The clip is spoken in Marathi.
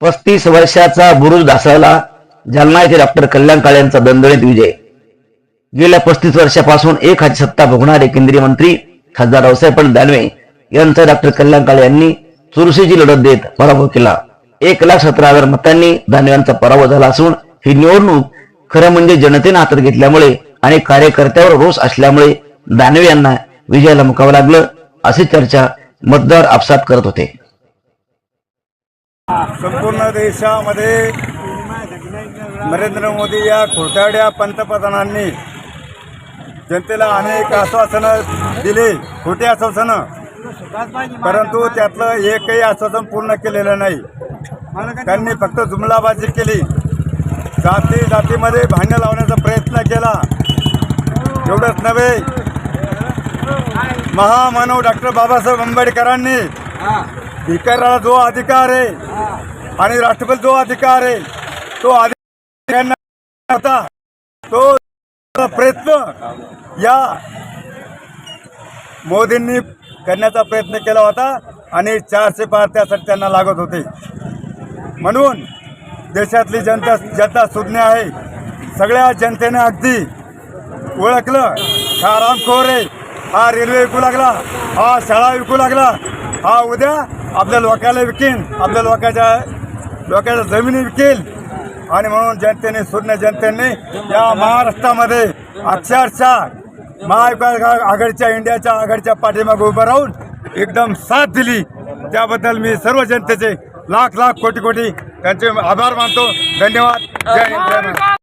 पस्तीस वर्षाचा बुरुज ढासळला जालना येथे डॉक्टर कल्याण काळे यांचा दणदणीत विजय. गेल्या पस्तीस वर्षापासून एक हाती सत्ता भोगणारे केंद्रीय मंत्री खासदार रावसाहेब पण दानवे यांचा डॉक्टर कल्याण काळे यांनी चुरशीची लढत देत पराभव केला. एक लाख सतरा हजार मतांनी दानवे यांचा पराभव झाला असून ही निवडणूक खरं म्हणजे जनतेनं हातात घेतल्यामुळे आणि कार्यकर्त्यावर रोष असल्यामुळे दानवे यांना विजयाला मुकावं लागलं अशी चर्चा मतदार आपसात करत होते. संपूर्ण देशामध्ये नरेंद्र मोदी या खोटाड्या पंतप्रधानांनी जनतेला अनेक आश्वासनं दिली खोटी आश्वासनं. परंतु त्यातलं एकही आश्वासन पूर्ण केलेलं नाही. त्यांनी फक्त जुमलाबाजी केली. जाती जातीमध्ये भांडण लावण्याचा प्रयत्न केला. एवढंच नव्हे. महामानव डॉक्टर बाबासाहेब आंबेडकरांनी भिकाऱ्याला जो अधिकार आहे आणि राष्ट्रपती जो अधिकार आहे तो अधिकार तो प्रयत्न या मोदींनी करण्याचा प्रयत्न केला होता आणि चारशे पार त्यासाठी त्यांना लागत होते. म्हणून देशातली जनता जनता सुज्ञ आहे. सगळ्या जनतेने अगदी ओळखलं. हा रामखोर आहे. हा रेल्वे विकू लागला. हा शाळा विकू लागला. हा उद्या आपल्या लोकाला विकेन आपल्या लोकांच्या लोकांच्या जमिनी विकेल. आणि म्हणून जनतेने सुज्ञ जनतेने या महाराष्ट्रामध्ये अक्षरशः महाविकास आघाडीच्या इंडियाच्या आघाडीच्या पाठीमागे उभं राहून एकदम साथ दिली. त्याबद्दल मी सर्व जनतेचे लाख लाख कोटी कोटी त्यांचे आभार मानतो. धन्यवाद. जय हिंद